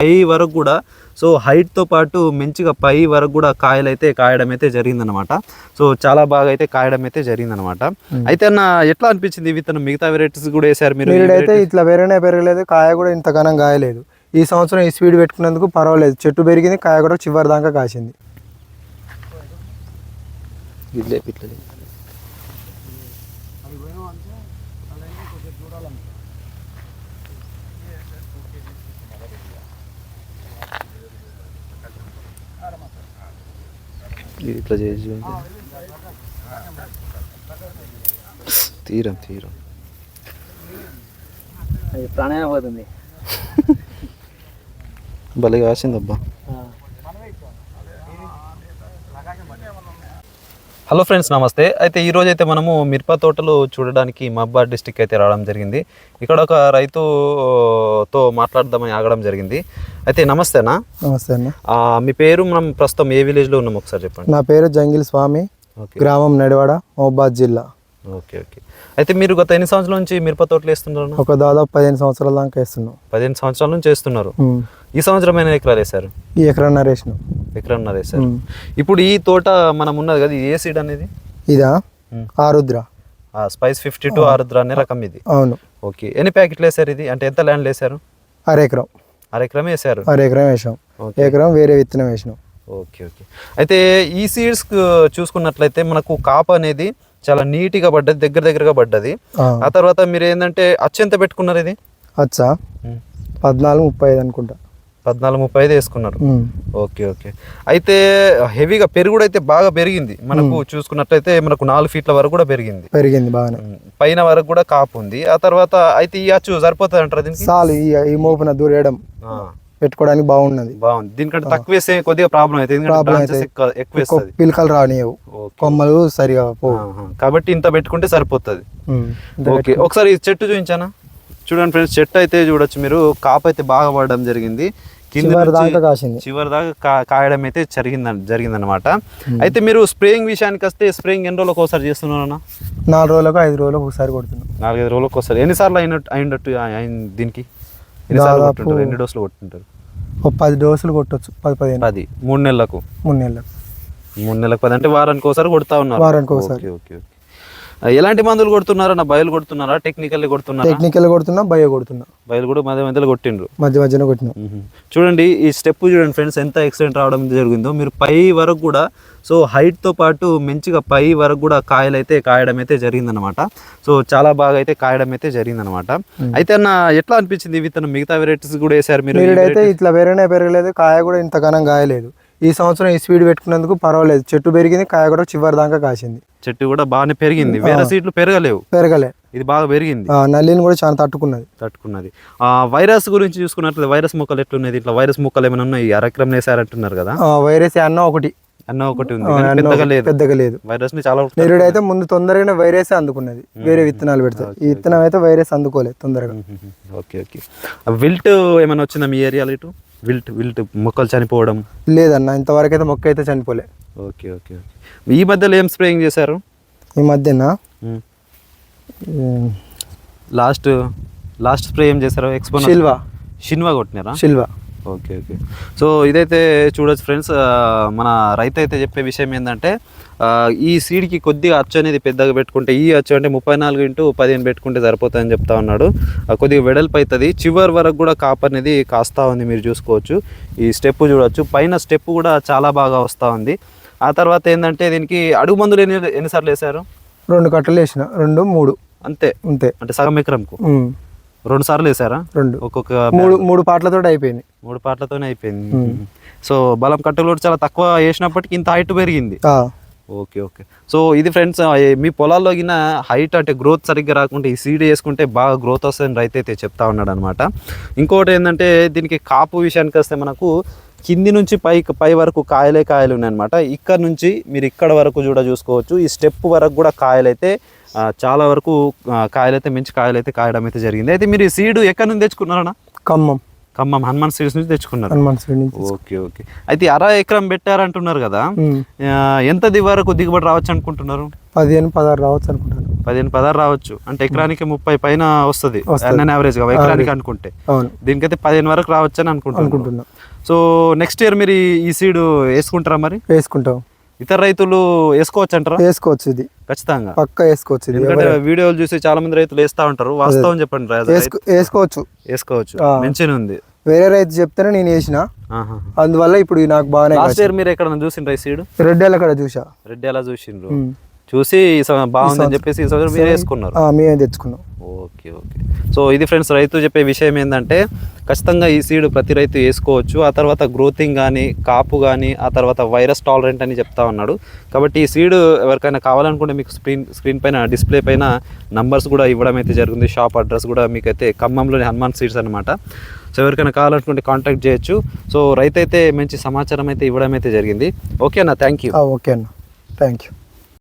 పై వరకు కూడా సో హైట్తో పాటు మంచిగా పై వరకు కూడా కాయలు అయితే కాయడం అయితే జరిగిందనమాట సో చాలా బాగా అయితే కాయడం అయితే జరిగిందనమాట అయితే అన్న ఎట్లా అనిపించింది? విత్తనం మిగతా వెరైటీస్ కూడా వేసారు మీరు అయితే ఇట్లా పెరగనే పెరగలేదు కాయ కూడా ఇంతగానం కాయలేదు. ఈ సంవత్సరం ఈ స్పీడ్ పెట్టుకున్నందుకు పర్వాలేదు. చెట్టు పెరిగింది కాయ కూడా చివరి దాకా కాసింది. ఇట్లే ఇట్లే చేసి. తీరం తీరం. ప్రాణాయం పోతుంది భలే కాసిందబ్బా. హలో ఫ్రెండ్స్ నమస్తే. అయితే ఈ రోజు అయితే మనము మిరప తోటలు చూడడానికి మబ్బాద్ డిస్టిక్ అయితే రావడం జరిగింది. ఇక్కడ ఒక రైతుతో మాట్లాడదామని ఆగడం జరిగింది. అయితే నమస్తేనా నమస్తే అన్న. మీ పేరు మనం ప్రస్తుతం ఏ విలేజ్లో ఉన్నాం ఒకసారి చెప్పండి. నా పేరు జంగిల్ స్వామి గ్రామం నడివాడ మహబాద్ జిల్లా. Okay okay. అయితే మీరు గత ఎన్ని సంవత్సరాల నుంచి మిరప తోటలు వేస్తున్నారు ఒక దాదాపు పదిహేను సంవత్సరాల దాకా వేస్తున్నాం. పదిహేను సంవత్సరాల నుంచి వేస్తున్నారు. ఈ సంవత్సరం ఎన్ని ఎకరాలు వేశారు? ఈ ఎకరన్నర వేసినాం. ఎకరన్నర వేశారు ఉమ్. ఇప్పుడు ఈ తోట మనం ఉన్నది కదా ఇది ఏ సీడ్ అనేది? ఇదా. Arudra spice fifty two Arudra అనే రకం ఇది. అవును. ఓకే. ఎన్ని ప్యాకెట్లు వేసారు ఇది? అంటే ఎంత ల్యాండ్ వేసారు అర ఎకరం. అర ఎకరం వేసారు అర ఎకరం వేసాం. ఎకరం వేరే విత్తనం వేసినాం. Okay okay. అయితే ఈ సీడ్స్ చూసుకున్నట్లయితే మనకు కాపు అనేది చాలా నీట్గా పడ్డది దగ్గర దగ్గరగా పడ్డది. ఆ. తర్వాత మీరు ఏంటంటే అచ్చంత పెట్టుకున్నారు ఇది? అచ్చా. పద్నాలుగు ముప్పై ఐదు అనుకుంటా. పద్నాలుగు ముప్పై ఐదు వేసుకున్నారు. Okay okay. అయితే హెవీగా పెరుగుడు అయితే బాగా పెరిగింది. మనకు చూసుకున్నట్లయితే మనకు నాలుగు ఫీట్ల వరకు కూడా పెరిగింది. పెరిగింది ఉమ్, పైన వరకు కూడా కాపు ఉంది. ఆ తర్వాత అయితే ఈ అచ్చు సరిపోతుంది అంటారు దీనికి? చాలు ఈ మోపున దూరేయడం పెట్టుకోవడానికి బాగున్నది. బాగుంది. దీనికంటే తక్కువ వేస్తే కొద్దిగా ప్రాబ్లం అవుతాయి. ఎక్కువ పిలకలు రానియవు. కొమ్మలు సరిగా. కాబట్టి ఇంత పెట్టుకుంటే సరిపోతుంది. ఓకే. ఒకసారి చెట్టు చూపించానా? చూడండి ఫ్రెండ్స్ చెట్టు అయితే చూడొచ్చు మీరు. కాపు అయితే బాగా పడడం జరిగింది. కింద చివరి దాకా కాయడం అయితే జరిగింది జరిగిందనమాట అయితే మీరు స్ప్రేయింగ్ విషయానికి వస్తే స్ప్రేయింగ్ ఎన్ని రోజులకు ఒకసారి చేస్తున్నారన్న నాలుగు రోజులకు ఐదు రోజులకు ఒకసారి కొడుతున్నాం. నాలుగైదు రోజులకు ఒకసారి. ఎన్నిసార్లు అయినట్టు అయినట్టు దీనికి? ఎన్నిసార్లు దాదాపు- కొట్టుంటారు? ఎన్ని డోసులు కొట్టుంటారు? ఒక పది డోసులు కొట్టొచ్చు. పది పదిహేను. పది. మూడు నెలలకు? మూడు నెలలకు. మూడు నెలలకు పది. అంటే వారానికి ఒకసారి కొడతా ఉన్నారు. వారానికి ఒకసారి. Okay okay. ఎలాంటి మందులు కొడుతున్నారా? నా బయలు కొడుతున్నారా? టెక్నికల్లీ కొడుతున్నారా? టెక్నికల్ కొడుతున్నా బయో కొడుతున్నా. బయలు కూడా మధ్య మధ్యలో కొట్టిండ్రు. మధ్య మధ్యన కొట్టినాం. చూడండి ఈ స్టెప్ చూడండి ఫ్రెండ్స్ ఎంత ఎక్సిడెంట్ రావడం జరిగిందో. మీరు పై వరకు కూడా సో హైట్తో పాటు మంచిగా పై వరకు కూడా కాయలు అయితే కాయడం అయితే జరిగిందనమాట సో చాలా బాగా అయితే కాయడం అయితే జరిగిందనమాట అయితే అన్న ఎట్లా అనిపించింది? విత్తనం మిగతా వెరైటీస్ కూడా వేసారు మీరు. ఇట్లా పెరగనే పెరగలేదు కాయ కూడా ఇంతగానం కాయలేదు. ఈ సంవత్సరం ఈ స్పీడ్ పెట్టుకున్నందుకు పర్వాలేదు. చెట్టు పెరిగింది కాయ కూడా చివరి దాకా కాసింది. చెట్టు కూడా బాగానే పెరిగింది. వేరే సీట్లు పెరగలేవు. పెరగలే. ఇది బాగా పెరిగింది. నల్లిని కూడా చాలా తట్టుకున్నది. తట్టుకున్నది. ఆ వైరస్ గురించి చూసుకున్నట్లయితే వైరస్ మొక్కలు ఎట్లున్నది ఇట్లా వైరస్ మొక్కలు ఏమైనా ఉన్నాయి? అరక్రమం వేసారంటున్నారు కదా. వైరస్ అన్న ఒకటి. అన్న ఒకటి ఉంది పెద్దగా లేదు. పెద్దగా లేదు. వైరస్ని చాలా నిరుడు అయితే ముందు తొందరగానే వైరస్ అందుకున్నది. వేరే విత్తనాలు పెడతాయి ఈ విత్తనం అయితే వైరస్ అందుకోలేదు తొందరగా. Okay okay. విల్ట్ ఏమైనా వచ్చిందా మీ ఏరియాలో ఇటు? విల్ట్ విల్ట్ మొక్కలు చనిపోవడం. లేదన్న ఇంతవరకు అయితే మొక్క అయితే చనిపోలే. Okay okay okay. ఈ మధ్యలో ఏం స్ప్రేయింగ్ చేశారు? ఈ మధ్యన? లాస్ట్ లాస్ట్ స్ప్రే ఏం చేశారు? ఎక్స్పో శిల్వా. షిన్వా కొట్టినారా? శిల్వా. Okay okay. సో ఇదైతే చూడొచ్చు ఫ్రెండ్స్ మన రైతు అయితే చెప్పే విషయం ఏంటంటే ఈ సీడ్కి కొద్దిగా అచ్చు అనేది పెద్దగా పెట్టుకుంటే ఈ అచ్చు అంటే ముప్పై నాలుగు ఇంటూ పదిహేను పెట్టుకుంటే సరిపోతుందని చెప్తా ఉన్నాడు. ఆ, కొద్దిగా వెడల్పు అవుతుంది చివరి వరకు కూడా కాపు అనేది కాస్తా ఉంది మీరు చూసుకోవచ్చు. ఈ స్టెప్ చూడొచ్చు. పైన స్టెప్ కూడా చాలా బాగా వస్తూ ఉంది. ఆ తర్వాత ఏంటంటే దీనికి అడుగు మందులు ఎన్ని ఎన్నిసార్లు వేశారు? రెండు కట్టలు వేసిన. రెండు మూడు. అంతే. అంతే. అంటే సగం ఎకరంకు? రెండు సార్లు వేసారా రెండు. ఒక్కొక్క మూడు మూడు పాటలతో అయిపోయింది. మూడు పాటలతోనే అయిపోయింది. సో బలం కట్టలు చాలా తక్కువ వేసినప్పటికీ ఇంత హైట్ పెరిగింది. Okay okay. సో ఇది ఫ్రెండ్స్ మీ పొలాల్లో గిన హైట్ అంటే గ్రోత్ సరిగ్గా రాకుంటే ఈ సీడ్ వేసుకుంటే బాగా గ్రోత్ వస్తుందని రైతు అయితే చెప్తా ఉన్నాడు అనమాట ఇంకోటి ఏంటంటే దీనికి కాపు విషయానికి వస్తే మనకు కింది నుంచి పై పై వరకు కాయలే కాయలు ఉన్నాయన్నమాట. ఇక్కడ నుంచి మీరు ఇక్కడ వరకు కూడా చూసుకోవచ్చు. ఈ స్టెప్ వరకు కూడా కాయలైతే చాలా వరకు కాయలైతే మంచి కాయలైతే కాయడం అయితే జరిగింది. అయితే మీరు ఈ సీడ్ ఎక్కడి నుంచి తెచ్చుకున్నారన్నా ఖమ్మం. ఖమ్మం హనుమాన్ సీడ్స్ నుంచి తెచ్చుకున్నారు. హనుమాన్ సీడ్ నుంచి ఓకే ఓకే. అయితే అర ఎకరం పెట్టారంటున్నారు కదా. ఎంత వరకు దిగుబడి రావచ్చు అనుకుంటున్నారు? పదిహేను పదహారు రావచ్చు అనుకుంటాను పదిహేను పదహారు రావచ్చు. అంటే ఎకరానికి ముప్పై పైన వస్తుంది. అన్న యావరేజ్గా ఎకరానికి అనుకుంటే. దీనికైతే పదిహేను వరకు రావచ్చు అని అనుకుంటున్నాను. అనుకుంటున్నా సో నెక్స్ట్ ఇయర్ మీరు ఈ సీడ్ వేసుకుంటారా మరి? వేసుకుంటాం. ఇతర రైతులు వేసుకోవచ్చు అంటారా? వేసుకోవచ్చు ఇది. ఖచ్చితంగా. పక్కా వేసుకోవచ్చు ఇది ఎందుకంటే వీడియోలు చూసి చాలా మంది రైతులు వేస్తా ఉంటారు. వాస్తవం చెప్పండి వేసుకోవచ్చు. వేసుకోవచ్చు. మంచిగా ఉంది. వేరే రైతు చెప్తేనే నేను వేసిన. అందువల్ల ఇప్పుడు నాకు బాగానే లాస్ట్ ఇయర్ మీరు ఎక్కడ చూసిండ్రు సీడ్ రెడ్డేళ్ళ కాడ చూసా. రెడ్డి ఎలా చూసిండ్రు. చూసి బాగుందని చెప్పేసి ఈ సంవత్సరం మీరు వేసుకున్నారు. మేమే తెచ్చుకున్నాం. Okay okay. సో ఇది ఫ్రెండ్స్ రైతు చెప్పే విషయం ఏంటంటే ఖచ్చితంగా ఈ సీడ్ ప్రతి రైతు వేసుకోవచ్చు. ఆ తర్వాత గ్రోతింగ్ కానీ కాపు కానీ ఆ తర్వాత వైరస్ టాలరెంట్ అని చెప్తా ఉన్నాడు. కాబట్టి ఈ సీడ్ ఎవరికైనా కావాలనుకుంటే మీకు స్క్రీన్ స్క్రీన్ పైన డిస్ప్లే పైన నంబర్స్ కూడా ఇవ్వడం అయితే జరిగింది. షాప్ అడ్రస్ కూడా మీకైతే ఖమ్మంలోని హనుమాన్ సీడ్స్ అనమాట సో ఎవరికైనా కావాలనుకుంటే కాంటాక్ట్ చేయొచ్చు. సో రైతు అయితే మంచి సమాచారం అయితే ఇవ్వడం అయితే జరిగింది. ఓకే అన్న థ్యాంక్ యూ. ఓకే అన్న. Thank you.